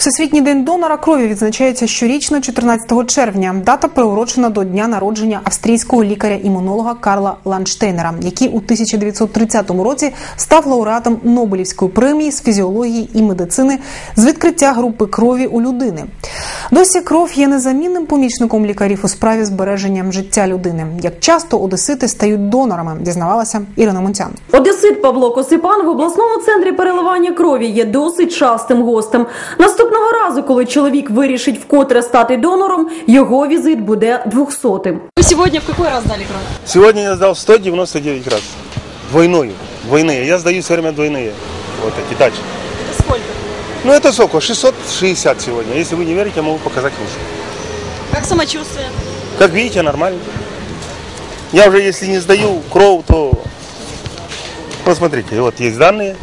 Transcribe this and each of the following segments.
Всесвітній день донора крові відзначається щорічно 14 червня. Дата приурочена до дня народження австрійського лікаря-імунолога Карла Ланштейнера, який у 1930 році став лауреатом Нобелівської премії з фізіології і медицини з відкриття групи крові у людини. Досі кров є незамінним помічником лікарів у справі збереження життя людини. Як часто одесити стають донорами, дізнавалася Ірина Монтян. Одесит Павло Косипан в обласному центрі переливання крові є досить частим гостем. Наступного разу, коли чоловік вирішить вкотре стати донором, його візит буде двохсотим. Вы сегодня в какой раз дали кровь? Сегодня я сдал 199 раз. Двойную. Двойные. Я сдаю все время двойные. Вот эти дальше. Ну это сколько? 660 сегодня. Если вы не верите, я могу показать выше. Как самочувствие? Как видите, нормально. Я уже если не сдаю кровь, то посмотрите, вот есть данные.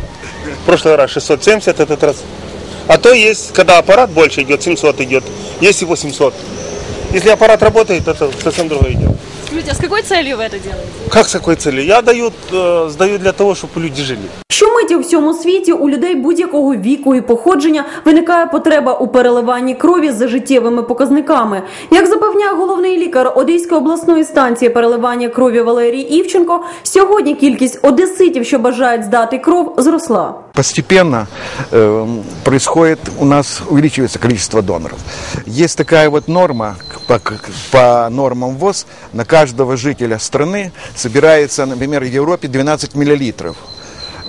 В прошлый раз 670, этот раз. А то есть, когда аппарат больше идет, 700 идет, есть и 800. Если аппарат работает, это совсем другое дело. Скажите, а с какой целью вы это делаете? Как с какой целью? Я даю, э, сдаю для того, чтобы люди жили. Щомиті у всьому світі у людей будь-якого віку і походження виникає потреба у переливанні крові за життєвими показниками. Як запевняє головний лікар Одеської обласної станції переливання крові Валерій Івченко, сьогодні кількість одеситів, що бажають здати кров, зросла. Постепенно э, происходит у нас увеличивается количество доноров. Есть такая вот норма по, по нормам ВОЗ на каждого жителя страны собирается, например, в Европе 12 миллилитров.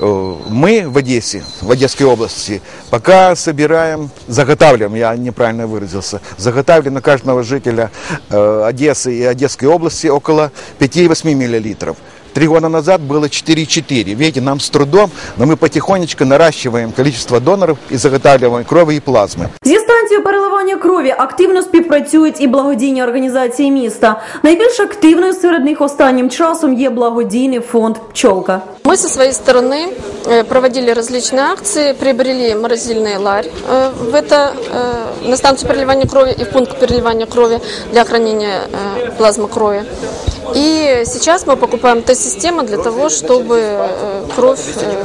Э, Мы в Одессе, в Одесской области, пока собираем, заготавливаем, я неправильно выразился, заготавливаем на каждого жителя э, Одессы и Одесской области около 5-8 миллилитров. Три года назад было 4,4. Видите, нам с трудом, но мы потихонечку наращиваем количество доноров и заготавливаем крови и плазмы. Зі станцією переливання крові активно співпрацюють і благодійні організації міста. Найбільш активною серед них останнім часом є благодійний фонд Пчолка. Мы со своей стороны э, проводили различные акции, приобрели морозильный ларь э, в это, э, на станцию переливания крови и в пункт переливания крови для хранения э, плазмы крови. И сейчас мы покупаем тест-систему для того, чтобы э, кровь э,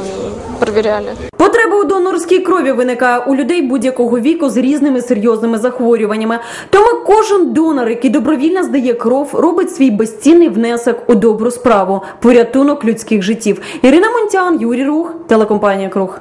проверяли. Потреба у донорській крові виникає у людей будь-якого віку з різними серйозними захворюваннями. Тому кожен донор, який добровільно здає кров, робить свій безцінний внесок у добру справу порятунок людських життів. Ірина Монтян, Юрій Рух, телекомпанія Круг.